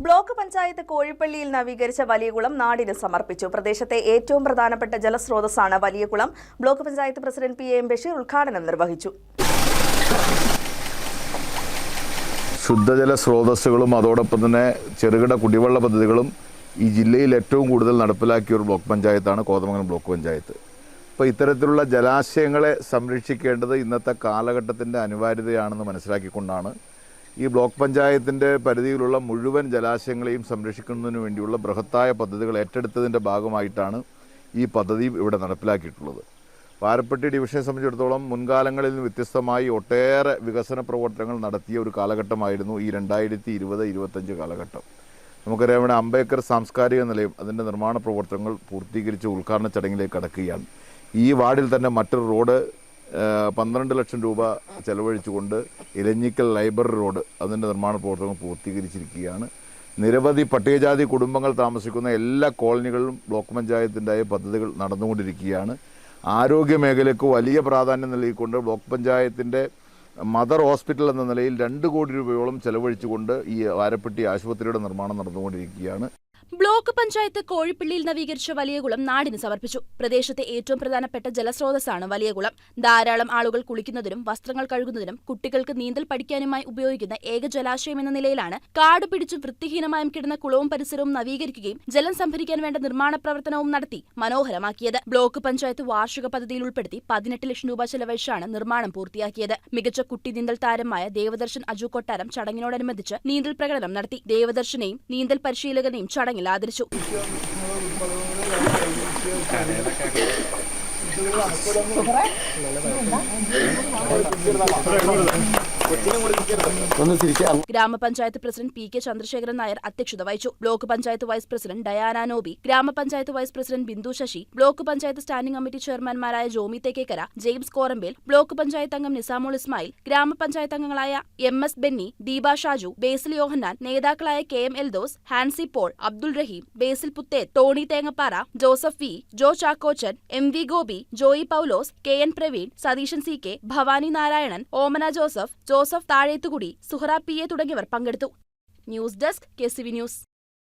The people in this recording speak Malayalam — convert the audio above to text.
ബ്ലോക്ക് പഞ്ചായത്ത് കോഴിപ്പള്ളിയിൽ നവീകരിച്ച വലിയകുളം നാടിന് സമർപ്പിച്ചു. പ്രദേശത്തെ ഏറ്റവും പ്രധാനപ്പെട്ട ജലസ്രോതസ്സാണ് Valiyakulam block panchayat president P. M. Basheer ഉദ്ഘാടനം നിർവഹിച്ചു. ശുദ്ധജല സ്രോതസ്സുകളും അതോടൊപ്പം തന്നെ ചെറുകിട കുടിവെള്ള പദ്ധതികളും ഈ ജില്ലയിൽ ഏറ്റവും കൂടുതൽ നടപ്പിലാക്കിയ ഒരു ബ്ലോക്ക് പഞ്ചായത്താണ് കോതമംഗലം ബ്ലോക്ക് പഞ്ചായത്ത്. അപ്പോൾ ഇത്തരത്തിലുള്ള ജലാശയങ്ങളെ സംരക്ഷിക്കേണ്ടത് ഇന്നത്തെ കാലഘട്ടത്തിന്റെ അനിവാര്യതയാണെന്ന് മനസ്സിലാക്കിക്കൊണ്ടാണ് ഈ ബ്ലോക്ക് പഞ്ചായത്തിന്റെ പരിധിയിലുള്ള മുഴുവൻ ജലാശയങ്ങളെയും സംരക്ഷിക്കുന്നതിന് വേണ്ടിയുള്ള ബൃഹത്തായ പദ്ധതികൾ ഏറ്റെടുത്തതിന്റെ ഭാഗമായിട്ടാണ് ഈ പദ്ധതി ഇവിടെ നടപ്പിലാക്കിയിട്ടുള്ളത്. പാരപ്പെട്ടി ഡിവിഷനെ സംബന്ധിച്ചിടത്തോളം മുൻകാലങ്ങളിൽ നിന്ന് വ്യത്യസ്തമായി ഒട്ടേറെ വികസന പ്രവർത്തനങ്ങൾ നടത്തിയ ഒരു കാലഘട്ടമായിരുന്നു ഈ രണ്ടായിരത്തി ഇരുപത് ഇരുപത്തഞ്ച് കാലഘട്ടം. നമുക്കറിയാം ഇവിടെ അംബേദ്കർ സാംസ്കാരിക നിലയം അതിന്റെ നിർമ്മാണ പ്രവർത്തനങ്ങൾ പൂർത്തീകരിച്ച് ഉദ്ഘാടന ചടങ്ങിലേക്ക് കടക്കുകയാണ്. ഈ വാർഡിൽ തന്നെ മറ്റൊരു റോഡ് പന്ത്രണ്ട് ലക്ഷം രൂപ ചെലവഴിച്ചുകൊണ്ട് ഇലഞ്ഞിക്കൽ ലൈബ്രറി റോഡ് അതിന്റെ നിർമ്മാണ പ്രവർത്തനങ്ങൾ പൂർത്തീകരിച്ചിരിക്കുകയാണ്. നിരവധി പട്ടികജാതി കുടുംബങ്ങൾ താമസിക്കുന്ന എല്ലാ കോളനികളിലും ബ്ലോക്ക് പഞ്ചായത്തിന്റെ പദ്ധതികൾ നടന്നുകൊണ്ടിരിക്കുകയാണ്. ആരോഗ്യ മേഖലയ്ക്ക് വലിയ പ്രാധാന്യം നൽകിക്കൊണ്ട് ബ്ലോക്ക് പഞ്ചായത്തിന്റെ മദർ ഹോസ്പിറ്റൽ എന്ന നിലയിൽ രണ്ട് കോടി രൂപയോളം ചെലവഴിച്ചുകൊണ്ട് ഈ വാരപ്പെട്ടി ആശുപത്രിയുടെ നിർമ്മാണം നടന്നുകൊണ്ടിരിക്കുകയാണ്. ബ്ലോക്ക് പഞ്ചായത്ത് കോഴിപ്പള്ളിയിൽ നവീകരിച്ച വലിയകുളം നാടിന് സമർപ്പിച്ചു. പ്രദേശത്തെ ഏറ്റവും പ്രധാനപ്പെട്ട ജലസ്രോതസ്സാണ് വലിയകുളം ധാരാളം ആളുകൾ കുളിക്കുന്നതിനും വസ്ത്രങ്ങൾ കഴുകുന്നതിനും കുട്ടികൾക്ക് നീന്തൽ പഠിക്കാനുമായി ഉപയോഗിക്കുന്ന ഏക ജലാശയം എന്ന നിലയിലാണ് കാട് പിടിച്ചും വൃത്തിഹീനമായും കിടന്ന കുളവും പരിസരവും നവീകരിക്കുകയും ജലം സംഭരിക്കാൻ വേണ്ട നിർമ്മാണ പ്രവർത്തനവും നടത്തി മനോഹരമാക്കിയത്. ബ്ലോക്ക് പഞ്ചായത്ത് വാർഷിക പദ്ധതിയിൽ ഉൾപ്പെടുത്തി പതിനെട്ട് ലക്ഷം രൂപ ചെലവഴിച്ചാണ് നിർമ്മാണം പൂർത്തിയാക്കിയത്. മികച്ച കുട്ടി നീന്തൽ താരമായ ദേവദർശൻ അജു കൊട്ടാരം ചടങ്ങിനോടനുബന്ധിച്ച് നീന്തൽ പ്രകടനം നടത്തി. ദേവദർശനെയും നീന്തൽ പരിശീലകനെയും ചടങ്ങിൽ ആദരിച്ചു. ഗ്രാമപഞ്ചായത്ത് president P K Chandrasekharan Nair അധ്യക്ഷത വഹിച്ചു. Block panchayat vice president Diana Noby ഗ്രാമപഞ്ചായത്ത് vice president Bindu Sasi block panchayat standing committee ചെയർമാൻമാരായ Jomy Thekkekkara James Korambel block panchayat അംഗം നിസാമോൾ ഇസ്മായിൽ ഗ്രാമപഞ്ചായത്ത് അംഗങ്ങളായ M S Benny Deepa Shaju Basil Yohannan നേതാക്കളായ K M Eldhose Hansi Paul Abdul Rahim Basil Puthe Tony Thengappara Joseph V Jo Chackochan M V Gopi Joy Paulose K N Praveen Satheesan C K Bhavani Narayanan Omana Joseph Joseph Thazhethukudi Suhara P A തുടങ്ങിയവർ പങ്കെടുത്തു. News desk K news.